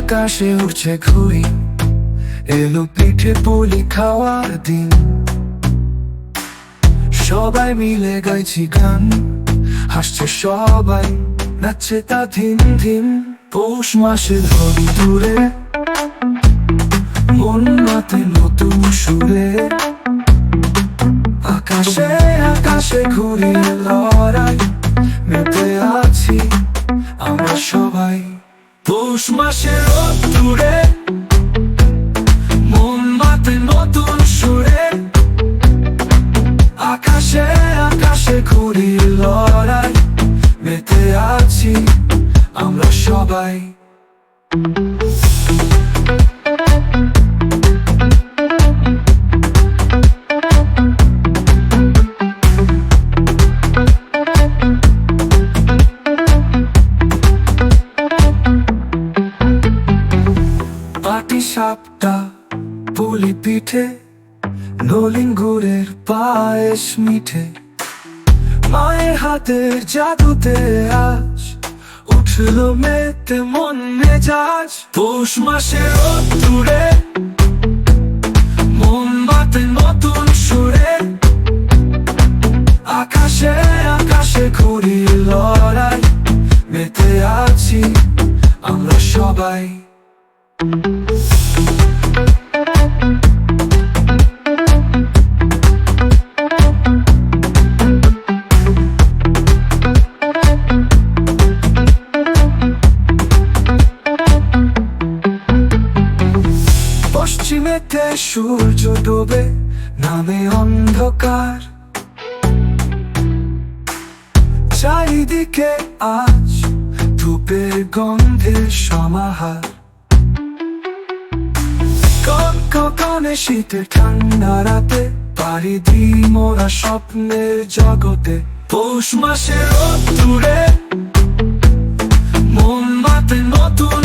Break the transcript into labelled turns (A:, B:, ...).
A: আকাশে উঠছে ঘুড়ি, এলো পিঠে পুলি খাওয়ার দিন। সবাই মিলে গাইছি গান, হাসছে সবাই, নাচছে তা ধিম ধিম পৌষ মাসের হবি দূরে মন মাতে নতুন সুরে। আকাশে আকাশে ঘুরি লড়াই, মেতে আছি আমরা সবাই। পৌষ মাসের দূরে মন মাতে নতুন সুরে। আকাশে আকাশে ঘুরি লড়াই, মেতে আছি আমরা সবাই পাটি সাপটা পুলি পিঠে নলিন গুড়ের পায়েস মিঠে। মায়ের হাতের জাদুতে আজ উঠল মেতে মন মেজাজ। পৌষ মাসে দূরে মন বাতে নতুন সুরে। আকাশে আকাশে ঘুরি লড়াই, মেতে আছি আমরা সবাই। পশ্চিমেতে সূর্য ডোবে, নামে অন্ধকার। চারিদিকে আজ ধূপের গন্ধের সমাহার। কনে শীতের ঠান্ডা রাতে পাড়ি দি মোরা স্বপ্নের জগতে। পৌষ মাসের দূরে, মন মাতে নতুন